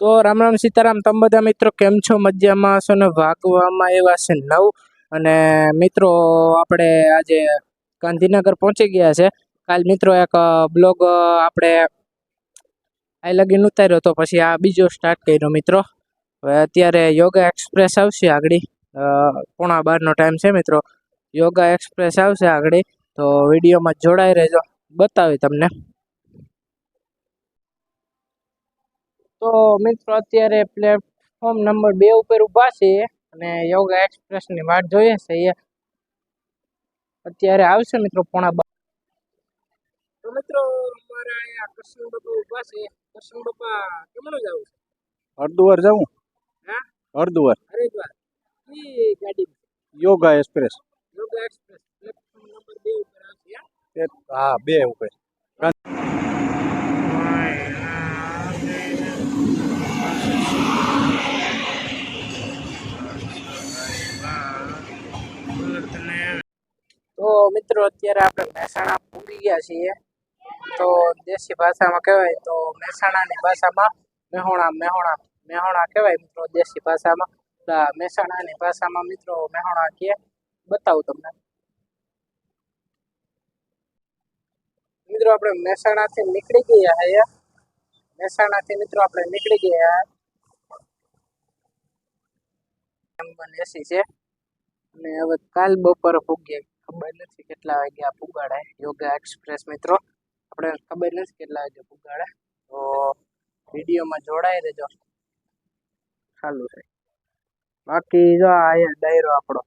તો રામ રામ સીતારામ, તમે બધા મિત્રો કેમ છો? મજામાં હશો ને વાગવામાં એવા છે નવ અને મિત્રો આપણે આજે ગાંધીનગર પહોંચી ગયા છે. કાલ મિત્રો એક બ્લોગ આપણે આ લગીન ઉતાર્યો તો પછી આ બીજો સ્ટાર્ટ કર્યો મિત્રો. હવે અત્યારે યોગા એક્સપ્રેસ આવશે આગળ. પોણા બારનો ટાઈમ છે મિત્રો. યોગા એક્સપ્રેસ આવશે આગળ. તો વિડીયોમાં જોડાઈ રહેજો. બતાવી તમને. તો મિત્રો અત્યારે પ્લેટફોર્મ નંબર બે ઉપર ઊભા છે અને યોગા એક્સપ્રેસની વાટ જોઈએ છે એ અત્યારે આવશે મિત્રો પોણા બા તો મિત્રો અમારા અહીંયા કૃષ્ણ બાપા ઊભા છે કૃષ્ણ બાપા કેમનું જવું છે હરદુવાર જાઉં હા? હરદુવાર હરિદ્વાર ઈ ગાડી yoga express yoga express platform number બે ઉપર આવશે હા? એક હા બે ઉપર મિત્રો અત્યારે આપણે મહેસાણા પૂગી ગયા છીએ તો દેશી ભાષામાં કહેવાય તો મહેસાણાની ભાષામાં મેહોણા મેહોણા મેહોણા કહેવાય મિત્રો દેશી ભાષામાં તો આ મહેસાણાની ભાષામાં મિત્રો મેહોણા કહે બતાવું તમને મિત્રો આપણે મહેસાણાથી નીકળી ગયા હે મહેસાણાથી મિત્રો આપણે નીકળી ગયા એસી છે અને હવે કાલ બપોરે પૂગીએ ખબર નથી કેટલા વાગ્યા પુગાડે યોગા એક્સપ્રેસ મિત્રો, આપણે ખબર નથી કેટલા વાગે પુગાડે તો વિડીયોમાં જોડાઈ રહેજો. ચાલુ છે. બાકી જો આ ડાયરો આપણો.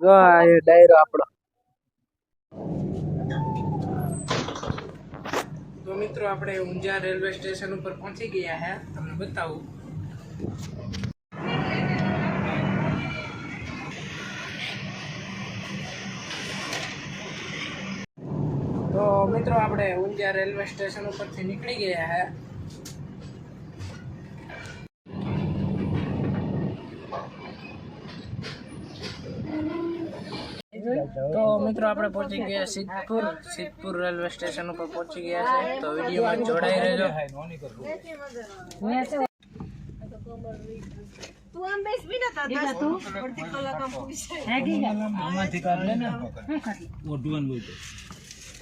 જો આ ડાયરો આપણો. તો મિત્રો, આપણે ઊંઝા રેલવે સ્ટેશન ઉપર પહોંચી ગયા હે. તમને બતાવું. મિત્રો આપણે ઊંઝા રેલવે સ્ટેશન ઉપરથી નીકળી ગયા હે તો મિત્રો આપણે પહોંચી ગયા સિદ્ધપુર સિદ્ધપુર રેલવે સ્ટેશન ઉપર પહોંચી ગયા છે તો વિડીયોમાં જોડાઈ રહેજો તું આમ બેસ બી નતા દસ તું અડધી કલાક આમ પૂછી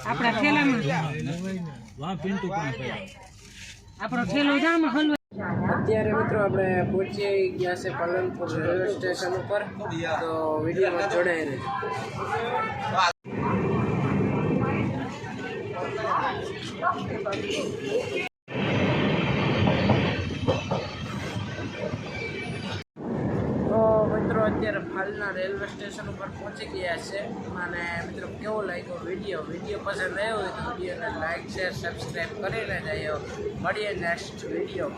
આપણા ઠેલામાં આપણો ઠેલો જામ હલવા. અત્યારે મિત્રો આપણે પહોંચી ગયા છે પાલનપુર રેલવે સ્ટેશન ઉપર. તો વિડીયોમાં જોડાઈ રહેજો. અત્યારે ફાલના રેલવે સ્ટેશન ઉપર પહોંચી ગયા છે. અને મિત્રો કેવો લાગ્યો વીડિયો? વીડિયો પસંદ આવ્યો હોય તો વિડીયોને લાઇક શેર સબસ્ક્રાઈબ કરીને જઈએ મળીએ નેક્સ્ટ વીડિયો